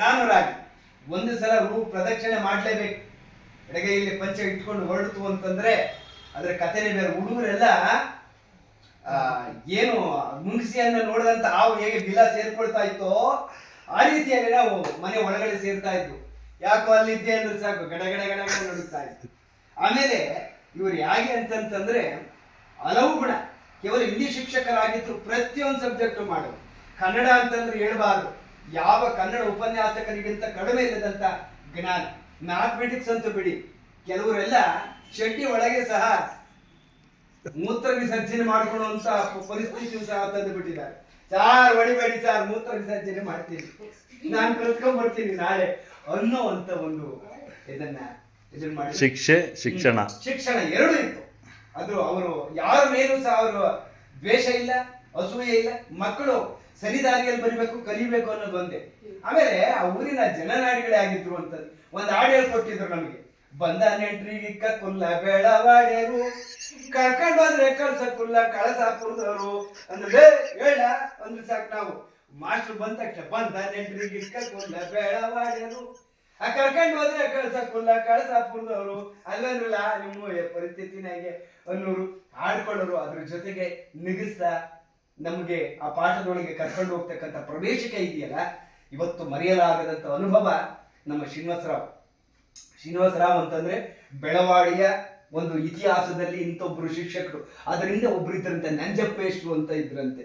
ನಾನರಾಗಿ ಒಂದು ಸಲ ರೂ ಪ್ರದಕ್ಷಿಣೆ ಮಾಡಲೇಬೇಕು. ಎಡಗೈಯಲ್ಲಿ ಪಂಚ ಇಟ್ಕೊಂಡು ಹೊರಡ್ತು ಅಂತಂದ್ರೆ ಅದ್ರ ಕಥೆನೇ ಬೇರೆ. ಹುಡುಗರೆಲ್ಲ ಏನು ಮುಂಗಿಸಿಯನ್ನ ನೋಡಿದಂತ ಹಾವು ಹೇಗೆ ಬಿಲ ಸೇರ್ಕೊಳ್ತಾ ಇತ್ತೋ, ಆ ರೀತಿಯಲ್ಲಿ ನಾವು ಮನೆ ಒಳಗಡೆ ಸೇರ್ತಾ ಇದ್ವು. ಯಾಕೋ ಅಲ್ಲಿದ್ದೆ ಅಂದ್ರೆ ಸಾಕು, ಗಡ ಗಡ ನಡುತ್ತಾ ಇತ್ತು. ಆಮೇಲೆ ಇವ್ರು ಹೇಗೆ ಅಂತಂತಂದ್ರೆ, ಹಲವು ಗುಣ. ಕೇವಲ ಹಿಂದಿ ಶಿಕ್ಷಕರಾಗಿದ್ರು ಪ್ರತಿಯೊಂದು ಸಬ್ಜೆಕ್ಟ್ ಮಾಡೋದು ಕನ್ನಡ ಅಂತಂದ್ರೆ ಹೇಳ್ಬಾರ್ದು. ಯಾವ ಕನ್ನಡ ಉಪನ್ಯಾಸಕರಿಗಿಂತ ಕಡಿಮೆ ಇಲ್ಲದಂತ ಜ್ಞಾನ. ಮ್ಯಾಥಮೆಟಿಕ್ಸ್ ಅಂತೂ ಬಿಡಿ. ಕೆಲವರೆಲ್ಲ ಶೆಟ್ಟಿ ಒಳಗೆ ಸಹ ಮೂತ್ರ ವಿಸರ್ಜನೆ ಮಾಡ್ಕೊಳ್ಳುವಂತ ಪರಿಸ್ಥಿತಿ ಸಹ ತಂದು ಬಿಟ್ಟಿದ್ದಾರೆ. ಸಾರ್ ಹೊಡಿಬೇಡಿ ಸಾರ್ ಮೂತ್ರ ವಿಸರ್ಜನೆ ಮಾಡ್ತೀನಿ. ನಾನು ಕಲ್ತ್ಕೊಂಡ್ ಬರ್ತೀನಿ ನಾಳೆ ಅನ್ನೋ ಅಂತ ಒಂದು ಇದನ್ನ ಇದನ್ನ ಮಾಡಿ ಶಿಕ್ಷೆ ಶಿಕ್ಷಣ. ಶಿಕ್ಷಣ ಎರಡು ಇತ್ತು. ಅದು ಅವರು ಯಾರ ಮೇಲೂ ಸಹ ಅವರು ದ್ವೇಷ ಇಲ್ಲ ಅಸೂಯೆ ಇಲ್ಲ. ಮಕ್ಕಳು ಸರಿದಾರಿಯಲ್ಲಿ ಬರಿಬೇಕು, ಕಲಿಬೇಕು ಅನ್ನೋದು ಒಂದೇ. ಆಮೇಲೆ ಆ ಊರಿನ ಜನನಾಡಿಗಳೇ ಆಗಿದ್ರು ಅಂತ ಒಂದು ಹಾಡು ಹೇಳ್ಕೊಟ್ಟಿದ್ರು ನಮಗೆ. ಬಂದ ನೆಂಟ್ರಿಗೆ ಕುಲ್ಲ ಬೆಳವಾಡೆರು, ಕರ್ಕೊಂಡು ಬಂದ್ರೆ ಕಳ್ಸ ಕುಲ್ಲ ಕಳಸಾಪುರದವರು ಅಂದ್ರೆ ಹೇಳ, ಅಂದ್ರೆ ಸಾಕು ನಾವು. ಮಾಸ್ಟರ್ ಬಂದ ತಕ್ಷಣ, ಬಂದ ನೆಂಟ್ರಿಗೆ ಕುಲ್ಲ ಬೆಳವಾಡೆರು. ಆ ಕರ್ಕೊಂಡು ಬಂದ್ರೆ ಕಳ್ಸ ಕುಲ್ಲ ಕಳಸಾಪುರದವರು ಅಲ್ಲಂದ್ರಲ್ಲ, ನಿಮ್ಮ ಪರಿಸ್ಥಿತಿನಾಗೆ ಅನ್ನೋರು ಹಾಡ್ಕೊಳ್ಳೋರು ಅದ್ರ ಜೊತೆಗೆ ನಿಗಿಸ್ತಾ ನಮಗೆ ಆ ಪಾಠದೊಳಗೆ ಕರ್ಕೊಂಡು ಹೋಗ್ತಕ್ಕಂಥ ಪ್ರವೇಶಕ ಇದೆಯಲ್ಲ, ಇವತ್ತು ಮರೆಯಲಾಗದಂತ ಅನುಭವ ನಮ್ಮ ಶ್ರೀನಿವಾಸರಾವ್. ಶ್ರೀನಿವಾಸರಾವ್ ಅಂತಂದ್ರೆ ಬೆಳವಾಡಿಯ ಒಂದು ಇತಿಹಾಸದಲ್ಲಿ ಇಂಥೊಬ್ರು ಶಿಕ್ಷಕರು. ಅದರಿಂದ ಒಬ್ರು ಇದ್ರಂತೆ, ನಂಜಪ್ಪೇಶ್ರು ಅಂತ ಇದ್ರಂತೆ.